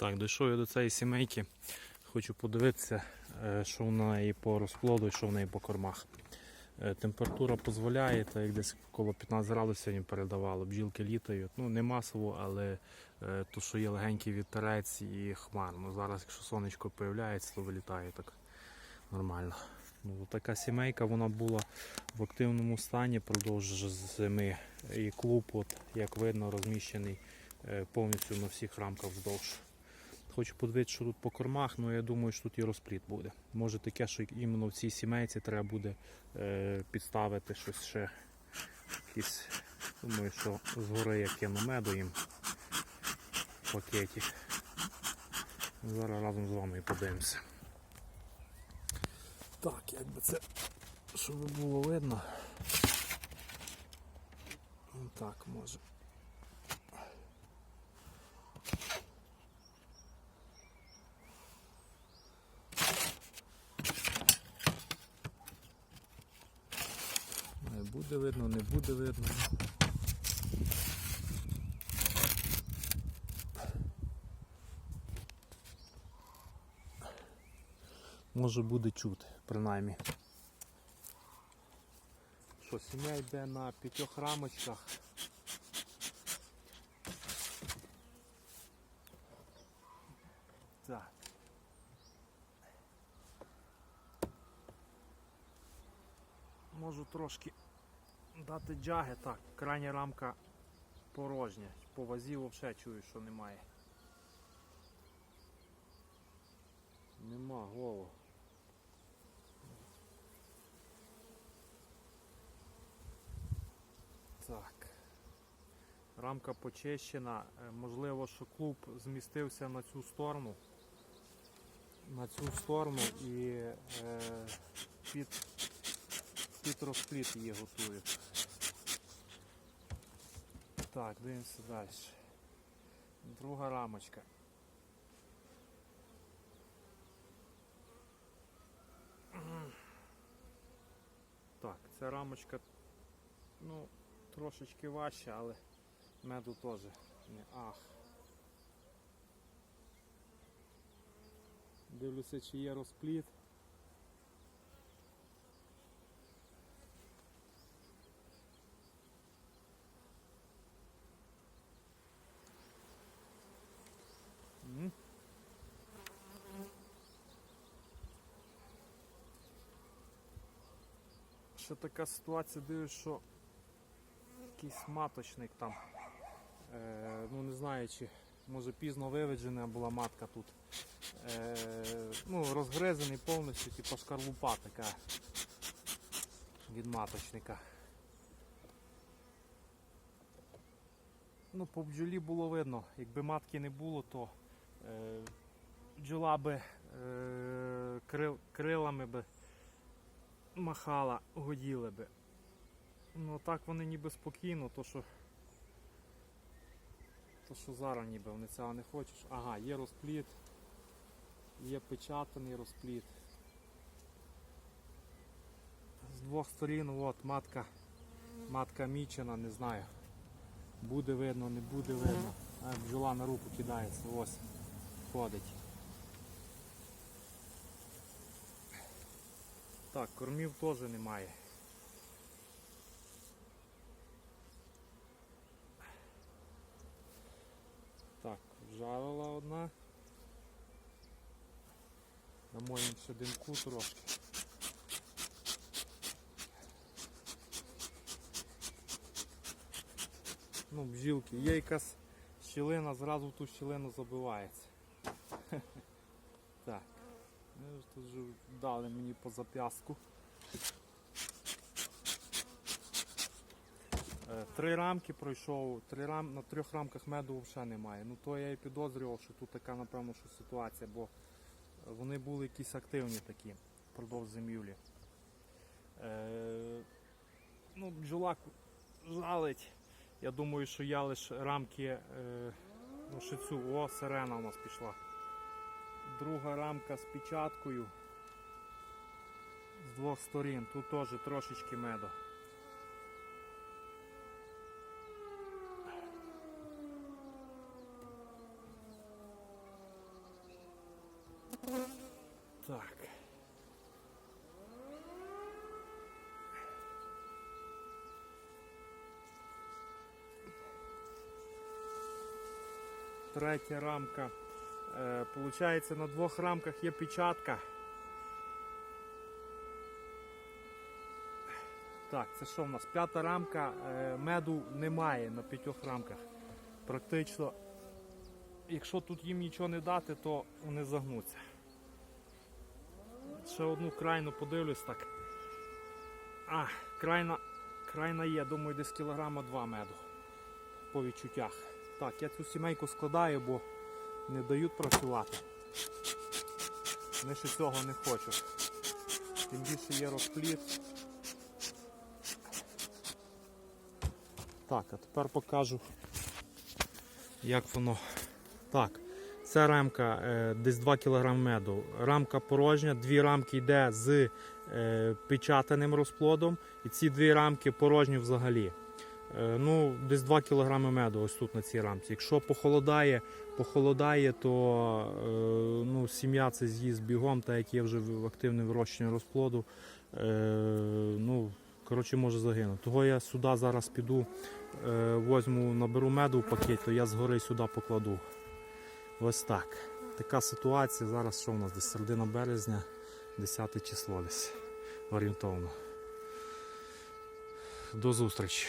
Так, дійшов я до цієї сімейки. Хочу подивитися, е, що в неї по розплоду і що в неї по кормах. Е, Температура дозволяє, так як десь коло 15 градусів сьогодні передавало. Бджілки літають. Ну, не масово, але е, то, що є легенький вітерець і хмарно. Зараз, якщо сонечко появляється, то вилітає так нормально. Ну, така сімейка вона була в активному стані впродовж зими. І клуб, от, як видно, розміщений повністю на всіх рамках вздовж. Хочу подивитися, що тут по кормах, але я думаю, що тут і розпліт буде. Може таке, що іменно в цій сімейці треба буде е, підставити щось ще. Якісь, думаю, що згори я кину меду їм в пакеті. Зараз разом з вами і подивимося. Так, якби це, щоб було видно. Так, може. Не буде видно, не буде видно. Може буде чути, принаймні. Що, сім'я йде на п'ятьох рамочках. Так. Можу трошки дати джаги, так, крайня рамка порожня. По вазі взагалі чую, що немає. Нема голо. Так. Рамка почищена. Е, Можливо, що клуб змістився на цю сторону. На цю сторону і е, під, під розпліт її готують. Так, дивимося далі. Друга рамочка. Так, ця рамочка ну, трошечки важча, але меду теж не ах. Дивлюся, чи є розпліт. Ще така ситуація, дивлюсь, що якийсь маточник там. Е, ну не знаю, чи може пізно виведжена була матка тут. Е, ну, розгризаний повністю, типу шкарлупа така від маточника. Ну, по бджолі було видно, якби матки не було, то е, бджола би е, крил, крилами би махала, годіли би. Ну так вони ніби спокійно, то що. То що зараз ніби вони цього не хочуть. Ага, є розпліт, є печатаний розпліт. З двох сторін от матка, матка мічена, не знаю. Буде видно, не буде видно. А бджола на руку кидається, ось, ходить. Так, кормів теж немає. Так, вжарила одна. Дамо їм ще димку трошки. Ну, бджілки. Є якась щілина, зразу в ту щілину забивається. Так. Ну, тут вже дали мені по зап'ястку. Е, Три рамки пройшов, три рам... на трьох рамках меду взагалі немає. Ну то я і підозрював, що тут така, напевно, що ситуація, бо вони були якісь активні такі впродовж зимівлі. Е... Ну, бджола жалить. Я думаю, що я лише рамки е... ну, шицю. О, сирена у нас пішла. Друга рамка з печаткою з двох сторін. Тут теж трошечки меду. Так. Третя рамка. Е, Получається, на двох рамках є печатка. Так, це що в нас? П'ята рамка, е, меду немає на п'ятьох рамках. Практично, якщо тут їм нічого не дати, то вони загнуться. Ще одну крайну подивлюсь так. А, крайна, крайна є, думаю, десь кілограма два меду по відчуттях. Так, я цю сімейку складаю, бо не дають працювати. Вони ще цього не хочуть. Тим більше є розпліт. Так, а тепер покажу, як воно. Так, це рамка е, десь 2 кг меду. Рамка порожня, дві рамки йде з е, печатаним розплодом, і ці дві рамки порожні взагалі. Е, ну, десь 2 кг меду ось тут на цій рамці. Якщо похолодає, похолодає, то е, ну, сім'я це з'їсть бігом, так як є вже активне вирощення розплоду. Е, ну, коротше, може загинути. Того я сюди зараз піду, возьму, наберу меду в пакет, то я згори сюди покладу. Ось так. Така ситуація. Зараз що в нас десь середина березня, 10 число десь орієнтовно. До зустрічі.